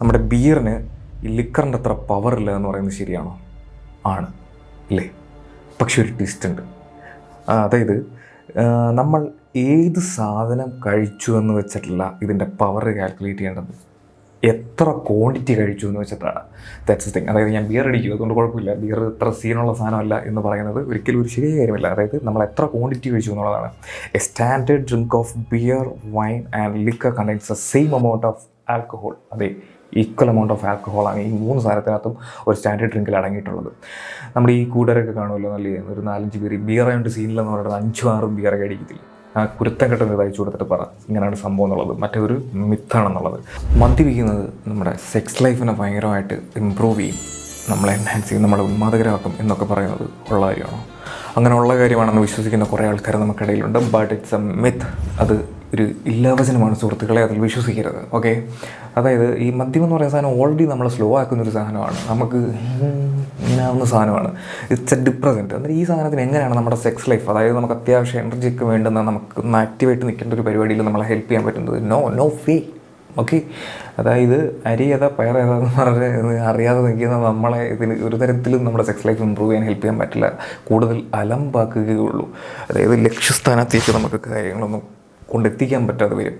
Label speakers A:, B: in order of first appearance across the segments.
A: നമ്മുടെ ബിയറിന് ഈ ലിക്കറിന്റെ അത്ര പവറില്ല എന്ന് പറയുന്നത് ശരിയാണോ? ആണ്. അല്ലേ പക്ഷെ ഒരു ട്വിസ്റ്റ് ഉണ്ട്. അതായത് നമ്മൾ ഏത് സാധനം കഴിച്ചു എന്ന് വെച്ചിട്ടില്ല ഇതിന്റെ പവർ കാൽക്കുലേറ്റ് ചെയ്യേണ്ടത്? എത്ര ക്വാണ്ടിറ്റി കഴിച്ചു എന്ന് വെച്ചിട്ടാണ്. ദാറ്റ്സ് തിങ് അതായത് ഞാൻ ബിയർ അടിക്കും അതുകൊണ്ട് കുഴപ്പമില്ല. ബിയർ ഇത്ര സീനുള്ള സാധനമല്ല എന്ന് പറയുന്നത് ഒരിക്കലും ഒരു ശരിയായ കാര്യമില്ല. അതായത് നമ്മൾ എത്ര ക്വാണ്ടിറ്റി കഴിച്ചു എന്നുള്ളതാണ്. A standard drink of beer wine and liquor contains the same amount of alcohol അതെ. ഈക്വൽ എമൗണ്ട് ഓഫ് ആൽക്കഹോളാണ് ഈ മൂന്ന് സാധനത്തിനകത്തും ഒരു സ്റ്റാൻഡേർഡ് ഡ്രിങ്കിൽ അടങ്ങിയിട്ടുള്ളത്. നമ്മുടെ ഈ കൂടരൊക്കെ കാണുമല്ലോ നല്ല ഒരു നാലഞ്ച് പേര് ബിയർ ആയിട്ട് സീനിലെന്ന് പറയുന്നത് അഞ്ചും ആറും ബിയറൊക്കെ അടിക്കത്തില്ല? ആ കുരുത്തം കെട്ടെന്ന് ഇത് അയച്ചു കൊടുത്തിട്ട് പറ ഇങ്ങനെയാണ് സംഭവം എന്നുള്ളത്. മറ്റൊരു മിത്താണെന്നുള്ളത്. മദ്യപിക്കുന്നത് നമ്മുടെ സെക്സ് ലൈഫിനെ ഭയങ്കരമായിട്ട് ഇമ്പ്രൂവ് ചെയ്യും. നമ്മളെ എൻഹാൻസ് ചെയ്യും നമ്മളെ ഉന്മാദകരാക്കും എന്നൊക്കെ പറയുന്നത് ഉള്ള കാര്യമാണോ? അങ്ങനെയുള്ള കാര്യമാണെന്ന് വിശ്വസിക്കുന്ന കുറേ ആൾക്കാർ നമുക്കിടയിലുണ്ട് ബട്ട് ഇറ്റ്സ് എ മിത്ത് അത് ഒരു ഇല്ലാവചനമാണ് സുഹൃത്തുക്കളെ അതിൽ വിശ്വസിക്കരുത് ഓക്കെ അതായത് ഈ മദ്യം എന്ന് പറയുന്ന സാധനം ഓൾറെഡി നമ്മളെ സ്ലോ ആക്കുന്ന ഒരു സാധനമാണ്. നമുക്ക് ഇങ്ങനെ ആവുന്ന സാധനമാണ്. ഇറ്റ്സ് എ ഡിപ്രസന്റ് എന്നാൽ ഈ സാധനത്തിന് എങ്ങനെയാണ് നമ്മുടെ സെക്സ് ലൈഫ് അതായത് നമുക്ക് അത്യാവശ്യം എനർജിക്ക് വേണ്ടുന്ന നമുക്ക് ഒന്ന് ആക്റ്റീവായിട്ട് നിൽക്കേണ്ട ഒരു പരിപാടിയിൽ നമ്മളെ ഹെൽപ്പ് ചെയ്യാൻ പറ്റുന്നത്? നോ നോ ഫേ ഓക്കെ അതായത് അരി ഏതാ പയർ ഏതാന്ന് പറഞ്ഞ് അറിയാതെ നിൽക്കുന്ന നമ്മളെ ഇതിന് ഒരു തരത്തിലും നമ്മുടെ സെക്സ് ലൈഫ് ഇമ്പ്രൂവ് ചെയ്യാൻ ഹെൽപ്പ് ചെയ്യാൻ പറ്റില്ല. കൂടുതൽ അലമ്പാക്കുകയുള്ളൂ അതായത് ലക്ഷ്യസ്ഥാനത്തേക്ക് നമുക്ക് കാര്യങ്ങളൊന്നും കൊണ്ടെത്തിക്കാൻ പറ്റാതെ വരും.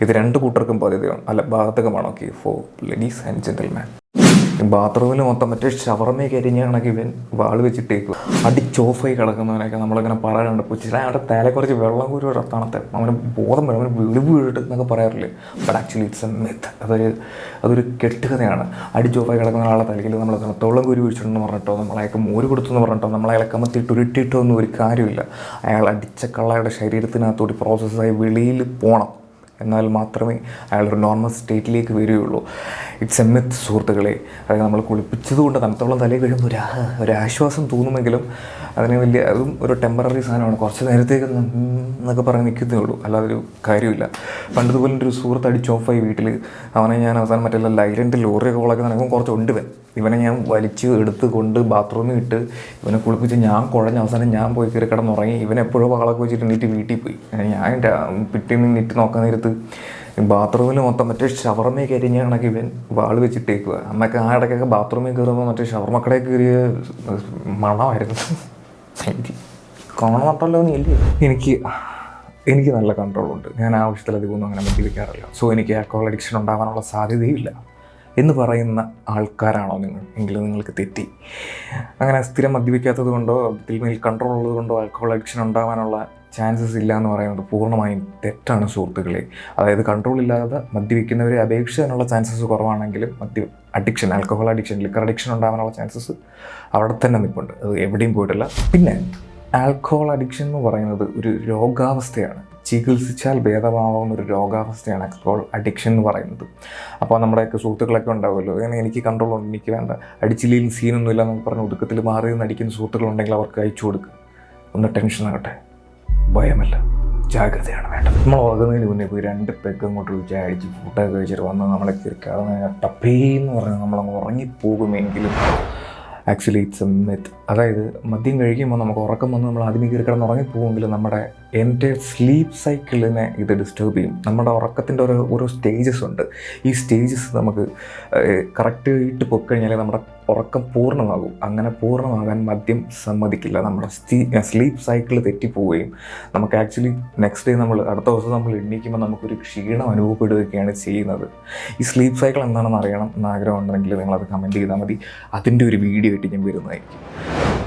A: ഇത് രണ്ട് കൂട്ടർക്കും ബാധ്യതയാണ്. അല്ല ബാധകമാണോ? Okay for ladies and gentleman ബാത്റൂമിൽ മൊത്തം മറ്റേ ഷവർമ കരിഞ്ഞ കണക്ക് ഇവൻ വാൾ വെച്ചിട്ടേക്കും. അടിച്ചോഫായി കിടക്കുന്നവനൊക്കെ നമ്മളിങ്ങനെ പറയാറുണ്ട്. പുച്ചില അവിടെ തല കുറച്ച് വെള്ളം കൂടി ഒരു തണുത്തെ അവന് ബോധം വരും. അവന് വിളി വീടിട്ട് എന്നൊക്കെ പറയാറില്ലേ? But actually it's a myth അതൊരു അതൊരു കെട്ടുകഥയാണ്. അടിച്ചോഫായി കിടക്കുന്ന ഒരാളുടെ തലയിൽ നമ്മൾ തണുത്തോളം കുരു വീഴ്ചിട്ടുണ്ടെന്ന് പറഞ്ഞിട്ടോ നമ്മളെയൊക്കെ മോര് കൊടുത്തു എന്ന് പറഞ്ഞിട്ടോ നമ്മളയാളെ കമത്തിയിട്ട് ഉരുട്ടിയിട്ടോ ഒന്നും ഒരു കാര്യമില്ല. അയാൾ അടിച്ച കള്ളയുടെ ശരീരത്തിനകത്തോടി പ്രോസസ്സായി വെളിയിൽ പോകണം എന്നാൽ മാത്രമേ അയാൾ ഒരു നോർമൽ സ്റ്റേറ്റിലേക്ക് വരികയുള്ളൂ. ഇറ്റ്സ് എ മിത്ത് സുഹൃത്തുക്കളെ. അതായത് നമ്മൾ കുളിപ്പിച്ചതുകൊണ്ട് തണുത്തോളം തലയിൽ വീഴുമ്പോൾ ഒരു ഒരു ആശ്വാസം തോന്നുമെങ്കിലും അതിന് വലിയ അതും ഒരു ടെമ്പററി സാധനമാണ്. കുറച്ച് നേരത്തേക്ക് എന്നൊക്കെ പറഞ്ഞ് നിൽക്കുന്നേ ഉള്ളൂ. അല്ലാതെ ഒരു കാര്യമില്ല. പണ്ടതുപോലെ ഒരു സുഹൃത്ത് അടിച്ച് ഓഫായി വീട്ടിൽ അവനെ ഞാൻ അവസാനം മറ്റുള്ള ലൈലന്റെ ലോറിയൊക്കെ കൊളൊക്കെ നടക്കുമ്പോൾ കുറച്ച് ഉണ്ട് ഇവനെ ഞാൻ വലിച്ച് എടുത്ത് കൊണ്ട് ബാത്റൂമിൽ ഇട്ട് ഇവനെ കുളിപ്പിച്ച് ഞാൻ കുഴഞ്ഞ അവസാനം ഞാൻ പോയി കയറി കിടന്നുറങ്ങി. ഇവൻ എപ്പോഴും വാളൊക്കെ വെച്ചിട്ട് നീറ്റ് വീട്ടിൽ പോയി. ഞാൻ പിറ്റേന്ന് നീറ്റ് നോക്കാൻ നേരത്ത് ബാത്റൂമിൽ മൊത്തം മറ്റേ ഷവർമ്മ കരിഞ്ഞ കണക്ക് ഇവൻ വാൾ വെച്ചിട്ടേക്കുക അന്നൊക്കെ ആ ഇടയ്ക്കൊക്കെ ബാത്റൂമിൽ കയറുമ്പോൾ മറ്റേ ഷവർമക്കടയിൽ കയറിയ മണമായിരുന്നു. കോണ കാണുന്നുണ്ടല്ലോ നീ അല്ലേ എനിക്ക് എനിക്ക് നല്ല കൺട്രോളുണ്ട് ഞാൻ ആവശ്യത്തിലധികമൊന്നും അങ്ങനെ മദ്യപിക്കാറില്ല സോ എനിക്ക് ആൽക്കഹോൾ അഡിക്ഷൻ ഉണ്ടാകാനുള്ള സാധ്യതയില്ല എന്ന് പറയുന്ന ആൾക്കാരാണോ നിങ്ങൾ? എങ്കിലും നിങ്ങൾക്ക് തെറ്റി. അങ്ങനെ സ്ഥിരം മദ്യപിക്കാത്തത് കൊണ്ടോ ഇതിൽ കൺട്രോൾ ഉള്ളത് കൊണ്ടോ ആൽക്കഹോൾ അഡിക്ഷൻ ഉണ്ടാവാനുള്ള ചാൻസസ് ഇല്ല എന്ന് പറയുന്നത് പൂർണമായും തെറ്റാണ് സുഹൃത്തുക്കളെ. അതായത് കൺട്രോൾ ഇല്ലാതെ മദ്യപിക്കുന്നവരെ അപേക്ഷിച്ച് ചാൻസസ് കുറവാണെങ്കിലും മദ്യ addiction alcohol addiction liquor addiction ഉണ്ടാകാനുള്ള ചാൻസസ് അവിടെ തന്നെ നിൽപ്പുണ്ട് അത് എവിടെയും പോയിട്ടില്ല. പിന്നെ ആൽക്കഹോൾ അഡിക്ഷൻ എന്ന് പറയുന്നത് ഒരു രോഗാവസ്ഥയാണ്. ചികിത്സിച്ചാൽ ഭേദമാവുന്ന ഒരു രോഗാവസ്ഥയാണ് ആൽക്കഹോൾ അഡിക്ഷൻ എന്ന് പറയുന്നത്. അപ്പോൾ നമ്മുടെയൊക്കെ സുഹൃത്തുക്കളൊക്കെ ഉണ്ടാവുമല്ലോ. അങ്ങനെ എനിക്ക് കൺട്രോൾ ഉണ്ട് എനിക്ക് വേണ്ട. അടിച്ചില്ലെങ്കിൽ സീനൊന്നുമില്ല എന്നൊക്കെ പറഞ്ഞ് ഒതുക്കത്തിൽ മാറി നിന്ന് അടിക്കുന്ന സുഹൃത്തുക്കളുണ്ടെങ്കിൽ അവർക്ക് അയച്ചു കൊടുക്കുക ഒന്ന് ടെൻഷൻ ആകട്ടെ. ഭയമല്ല. ജാഗ്രതയാണ് വേണ്ടത്. നമ്മൾ ഉറങ്ങുന്നതിന് മുന്നേ പോയി രണ്ട് പെഗ് അങ്ങോട്ട് വിളിച്ച് അടിച്ച് ഫുഡൊക്കെ കഴിച്ചിട്ട് വന്ന് നമ്മളെ കിടക്കാതെ ടപ്പേന്ന് പറഞ്ഞാൽ നമ്മളങ്ങ് ഉറങ്ങിപ്പോകുമെങ്കിലും ആക്ച്വലി ഇറ്റ്സ് എ മെത്ത് അതായത് മദ്യം കഴിക്കുമ്പോൾ നമുക്ക് ഉറക്കം വന്ന് നമ്മൾ ആദ്യമേ കയറി കിടന്ന് ഉറങ്ങിപ്പോകുമെങ്കിലും നമ്മുടെ എന്റെ സ്ലീപ്പ് സൈക്കിളിനെ ഇത് ഡിസ്റ്റർബ് ചെയ്യും. നമ്മുടെ ഉറക്കത്തിന്റെ ഓരോ ഓരോ സ്റ്റേജസ് ഉണ്ട്. ഈ സ്റ്റേജസ് നമുക്ക് കറക്റ്റ് ആയിട്ട് പൊക്കഴിഞ്ഞാൽ നമ്മുടെ ഉറക്കം പൂർണമാകും. അങ്ങനെ പൂർണമാകാൻ മദ്യം സമ്മതിക്കില്ല. നമ്മുടെ സ്ലീപ്പ് സൈക്കിൾ തെറ്റിപ്പോവുകയും നമുക്ക് ആക്ച്വലി നെക്സ്റ്റ് ഡേ നമ്മൾ അടുത്ത ദിവസം നമ്മൾ എണ്ണീക്കുമ്പോൾ നമുക്കൊരു ക്ഷീണം അനുഭവപ്പെടുകയൊക്കെയാണ് ചെയ്യുന്നത്. ഈ സ്ലീപ്പ് സൈക്കിൾ എന്താണെന്ന് അറിയണം എന്ന് ആഗ്രഹം ഉണ്ടെങ്കിൽ നിങ്ങളത് കമന്റ് ചെയ്താൽ മതി. അതിന്റെ ഒരു വീഡിയോ ആയിട്ട് ഞാൻ വരുന്നതായിരിക്കും.